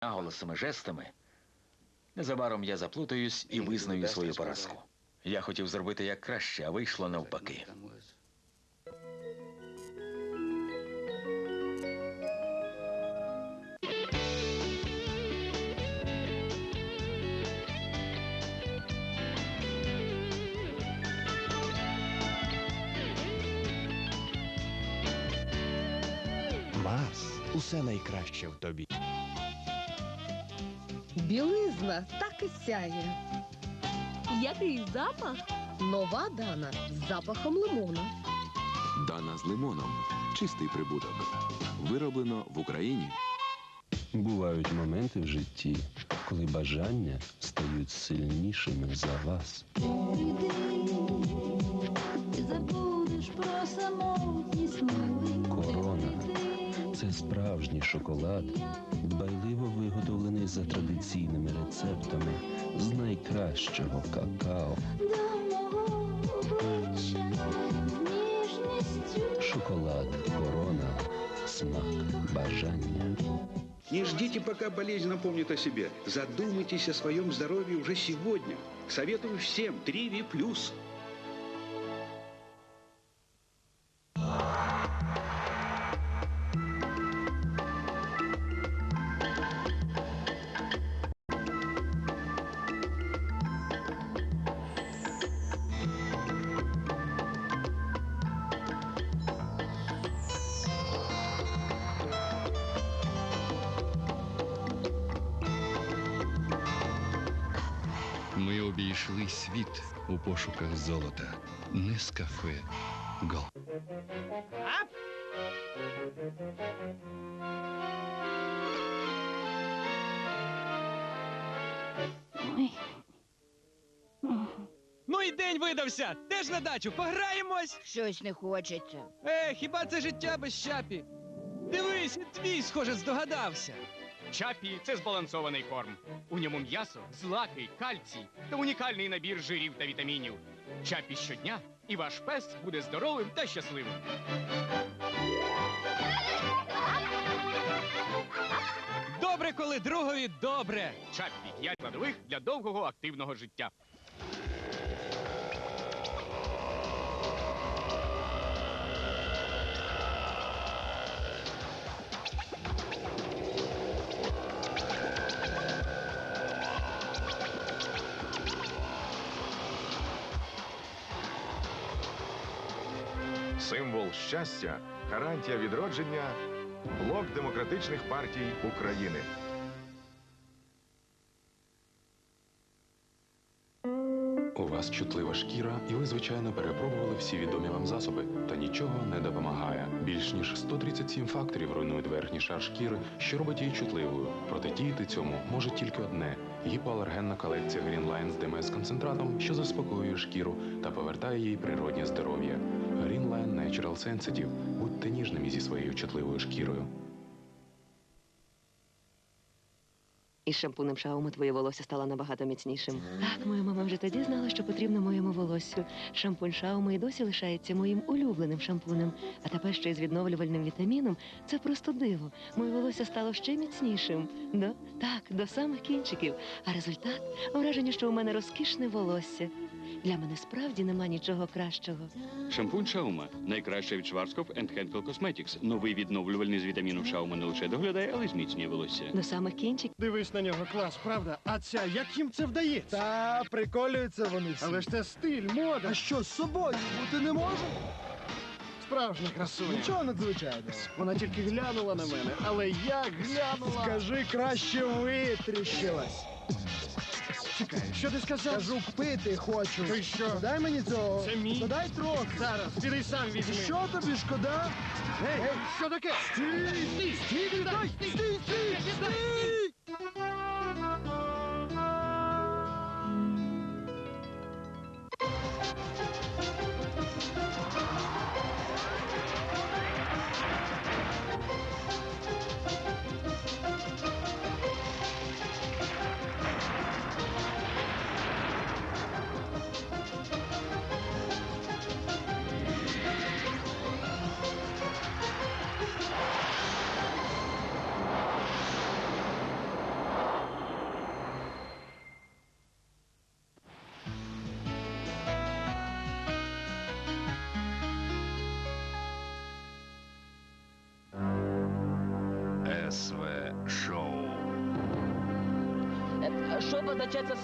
наголосами, жестами. Незабаром я заплутаюсь і визнаю свою поразку. Я хотів зробити як краще, а вийшло навпаки. Марс, усе найкраще в тобі. Білизна так і сяє. Який запах? Нова Дана з запахом лимона. Дана з лимоном. Чистий прибуток. Вироблено в Україні. Бувають моменти в житті, коли бажання стають сильнішими за вас. шоколад, дбайливо виготовлений за традиційними рецептами з найкращого какао. Шоколад, корона, смак, бажання. Не ждите, пока болезнь напомнит о себе. Задумайтесь о своем здоровье уже сегодня. Советую всем 3V+. Обійшли світ у пошуках золота. Не з кафе Гол. Ну і день видався. Теж на дачу, пограємось. Щось не хочеться. Е, хіба це життя без щапі? Дивись, і твій, схоже, здогадався. Чапі це збалансований корм. У ньому м'ясо, злаки, кальцій та унікальний набір жирів та вітамінів. Чапі щодня, і ваш пес буде здоровим та щасливим. Добре, коли другові добре. Чапі 5 складових для довгого активного життя. Символ щастя, гарантія відродження, блок демократичних партій України. У вас чутлива шкіра, і ви, звичайно, перепробували всі відомі вам засоби, та нічого не допомагає. Більш ніж 137 факторів руйнують верхній шар шкіри, що робить її чутливою. Протидіяти цьому може тільки одне гіпоалергенна колекція Greenline з ДМС концентратом, що заспокоює шкіру та повертає їй природнє здоров'я. Greenline Natural Sensitive. Будьте ніжними зі своєю чутливою шкірою. Із шампунем Шауми твоє волосся стало набагато міцнішим. Так, моя мама вже тоді знала, що потрібно моєму волоссю. Шампунь Шауми і досі лишається моїм улюбленим шампунем. А тепер ще й з відновлювальним вітаміном. Це просто диво. Моє волосся стало ще міцнішим. До, так, до самих кінчиків. А результат враження, що у мене розкішне волосся. Для мене справді нема нічого кращого. Шампунь Шаума. Найкраще від Schwarzkopf and Henkel Cosmetics. Новий відновлювальний з вітаміном Шаума не лише доглядає, але й зміцнює волосся. До самих кінчиків. Дивись на нього, клас, правда? А ця, як їм це вдається? Та приколюються вони всі. Але ж це стиль, мода. А що, з собою бути не може? Справжня красуня. Нічого надзвичайного. Вона тільки глянула на мене, але як глянула. Скажи, краще витріщилась. Чекай, що ти сказав? Кажу, пити хочу. Ти що? Дай мені цього. Це мій? Дай трохи. Зараз, піди сам візьми. Що тобі шкода? Гей, що таке? Стій, стій, стій, стій, стій, стій, стій. Що позначається